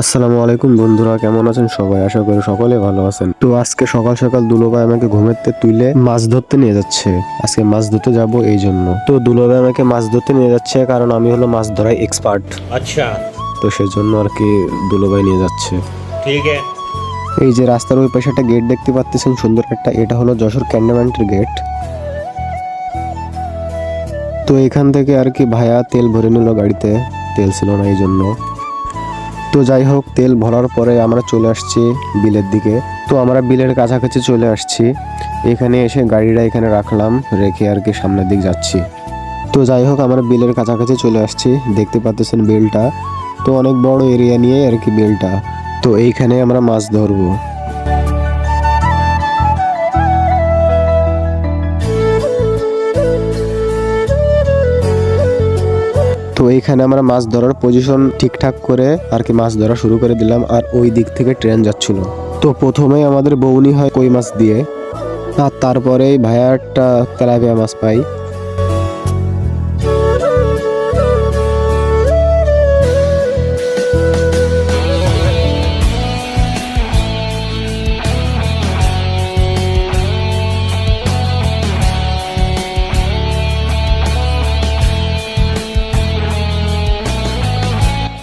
আসসালামু আলাইকুম বন্ধুরা কেমন আছেন সবাই? আশা করি সকলে ভালো আছেন। তো আজকে সকাল সকাল দুলোভাই আমাকে ঘুমেতে তুলে মাছ ধরতে নিয়ে যাচ্ছে। আজকে মাছ ধরতে যাব এই জন্য। তো দুলোভাই আমাকে মাছ ধরতে নিয়ে যাচ্ছে কারণ আমি হলো মাছ ধরাই এক্সপার্ট আচ্ছা। তো সেজন্য আর কি দুলোভাই নিয়ে যাচ্ছে। ঠিক আছে। এই যে রাস্তার ওই পাশে একটা গেট দেখতে পাচ্ছেন সুন্দর একটা এটা হলো যশোর ক্যান্টনমেন্টের গেট তো এখান থেকে আর কি ভায়া তেল ভরে নিল গাড়িতে। তেল ছিল না এই জন্য। তো যাই হোক, তেল ভরার পরে আমরা চলে আসছি বিলের দিকে। তো আমরা বিলের কাছাকাছি চলে আসছি। এখানে এসে গাড়িটা এখানে রাখলাম, রেখে আর কি সামনের দিক যাচ্ছি। তো যাই হোক, আমরা বিলের কাছাকাছি চলে আসছি। দেখতে পাচ্ছেন বিলটা। তো অনেক বড় এরিয়া নিয়ে আর কি বিলটা। তো এইখানে আমরা মাছ ধরবো। তো এইখানে আমরা মাছ ধরার পজিশন ঠিকঠাক করে আর কি মাছ ধরা শুরু করে দিলাম আর ওই দিক থেকে ট্রেন যাচ্ছিল। তো প্রথমেই আমাদের বৌনি হয় কই মাছ দিয়ে, আর তারপরেই ভাইয়া একটা তেলাপিয়া মাছ পাই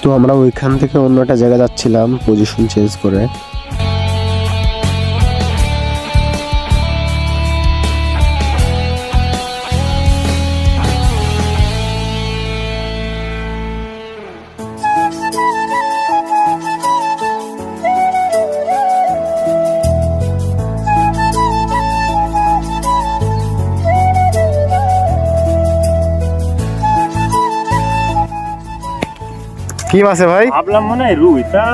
তো আমরা ওইখান থেকে অন্য একটা জায়গা যাচ্ছিলাম পজিশন চেঞ্জ করে। কি মাছে ভাই? ভাবলাম মনে হয় রুই তা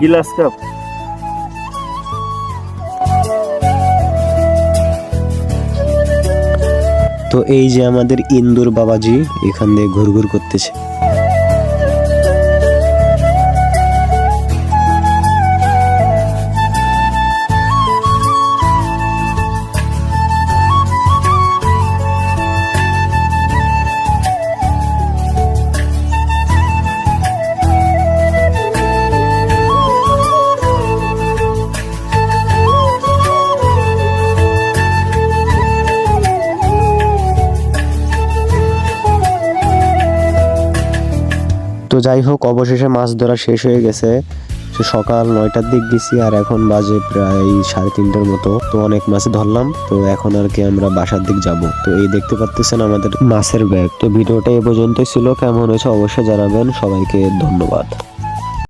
গিলাস কাপ। তো এই যে আমাদের ইন্দুর বাবাজি এখান দিয়ে ঘুরঘুর করতেছে। যাই হোক, অবশেষে মাছ ধরা শেষ হয়ে গেছে। সকাল নয়টার দিক গেছি আর এখন বাজে প্রায় সাড়ে তিনটার মতো। তো অনেক মাছ ধরলাম, তো এখন আর কি আমরা বাসার দিক যাব। তো এই দেখতে পাচ্ছেন আমাদের মাছের ব্যাগ। তো ভিডিওটা এ পর্যন্তই ছিল। কেমন হয়েছে অবশ্যই জানাবেন। সবাইকে ধন্যবাদ।